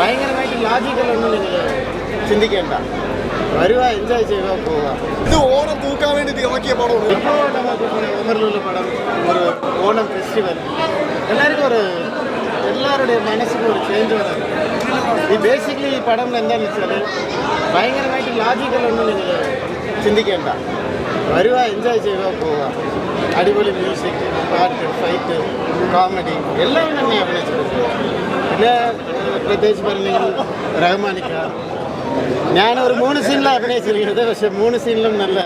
ഭയങ്കരമായിട്ട് ലാജിക്കലൊന്നും നിങ്ങൾ ചിന്തിക്കേണ്ട വരുക എൻജോയ് ചെയ്യുക പോവുക ഇത് ഓണം തൂക്കാൻ വേണ്ടിട്ട് ഇറക്കിയ പടമാണ് இப்போ நமக்கு ஒரு உமர்லூர் படம் ஒரு ஓணம் ஃபெஸ்டிவல் எல்லாருக்கும் ஒரு எல்லாருடைய மனசுக்கு ஒரு சேஞ்ச் வரும் ഈ ബേസിക്കലി ഈ പടം എന്താണെന്ന് വെച്ചാൽ ഭയങ്കരമായിട്ട് ലാജിക്കലൊന്നും നിങ്ങൾ ചിന്തിക്കേണ്ട വരുക എൻജോയ് ചെയ്യുക പോവുക അടിപൊളി മ്യൂസിക് പാട്ട് ഫൈറ്റ് കോമഡി എല്ലാം തന്നെ അഭിനയിച്ചിട്ടുണ്ട് പിന്നെ ഏഹ്, പ്രത്യേകിച്ച് പറഞ്ഞാൽ റഹ്മാനിക്ക. ഞാൻ ഒരു മൂന്ന് സീനിലാണ് അഭിനയിച്ചിരിക്കുന്നത്. പക്ഷെ മൂന്ന് സീനിലും നല്ല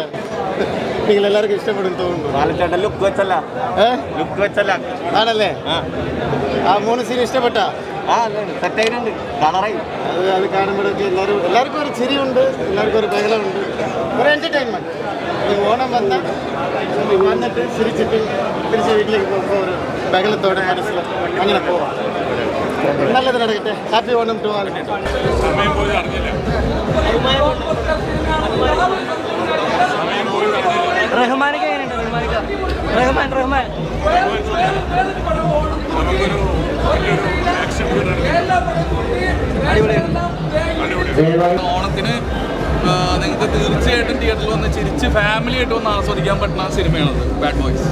നിങ്ങൾ എല്ലാവർക്കും ഇഷ്ടപ്പെടും തോന്നുന്നു ലുക്ക് വെച്ചല്ല. ലുക്ക് വെച്ചല്ല. ആണല്ലേ? ആ. മൂന്ന് സീൻ ഇഷ്ടപ്പെട്ട? അത് അത്. കാണുമ്പോഴൊക്കെ എല്ലാവരും എല്ലാവർക്കും ഒരു ചിരിയുണ്ട്. എല്ലാവർക്കും ഒരു ബഹളമുണ്ട്. ഒരു എന്റർടൈൻമെന്റ് ഈ ഓണം വന്ന വന്നിട്ട് ചിരിച്ചിട്ട് തിരിച്ച് വീട്ടിലേക്ക് പോകുമ്പോൾ ഒരു ബഹളത്തോടെ മനസ്സിൽ അങ്ങനെ പോവാം. നല്ലത് നടക്കട്ടെ. ഹാപ്പി ഓണം ടു ആൾ റഹ്മാനൊക്കെ എങ്ങനെയുണ്ട്? റഹ്മാനൊക്കെ. റഹ്മാൻ റഹ്മാൻ. ഓണത്തിന് നിങ്ങൾക്ക് തീർച്ചയായിട്ടും തിയേറ്ററിൽ വന്ന് ചിരിച്ച് ഫാമിലി ആയിട്ട് വന്ന് ആസ്വദിക്കാൻ പറ്റുന്ന സിനിമയാണത് ബാഡ് ബോയ്സ്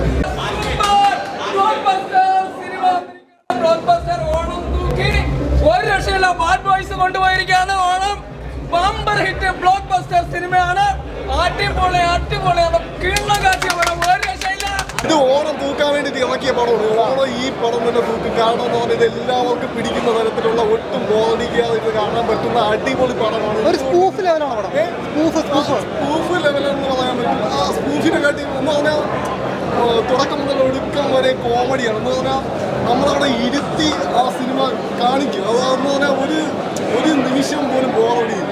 ഒരു രക്ഷയില്ല. ബാഡ് ബോയ്സ് കൊണ്ടുപോയിരിക്കുകയാണ് Onam. Bumper hit blockbuster സിനിമയാണ്. അടിപൊളി അടിപൊളിയാണ്. കിണ്ണ കാഴ്ച പടം. ഒരു രക്ഷയില്ല. ഇത് ഓണം തൂക്കാൻ വേണ്ടി ഇറക്കിയ പടമാണ്. ഓണം ഈ പടം തന്നെ തൂക്കും. കാരണം എന്ന് പറഞ്ഞാൽ ഇത് എല്ലാവർക്കും പിടിക്കുന്ന തരത്തിലുള്ള ഒട്ടും ബോധിക്കാതെ ഇത് കാണാൻ പറ്റുന്ന അടിപൊളി പടമാണ്. ഒരു സ്പൂഫ് ലെവലാണ് പടം. സ്പൂഫ് സ്പൂഫ് സ്പൂഫ് ലെവലെന്ന് പറയാൻ പറ്റും. ആ സ്പൂഫിനെ കാട്ടി എന്ന് പറഞ്ഞാൽ തുടക്കം മുതൽ ഒടുക്കം വരെ കോമഡിയാണ് എന്ന് പറഞ്ഞാൽ നമ്മളവിടെ ഇരുത്തി ആ കാണിക്കും. അതെന്ന് പറഞ്ഞാൽ ഒരു ഒരു നിമിഷം പോലും ബോറടിയില്ല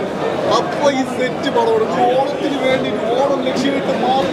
അപ്പൊ ഈ സെറ്റ് പടം ഓണത്തിന് വേണ്ടി ഓണം ലക്ഷ്യമിട്ട് മാത്രം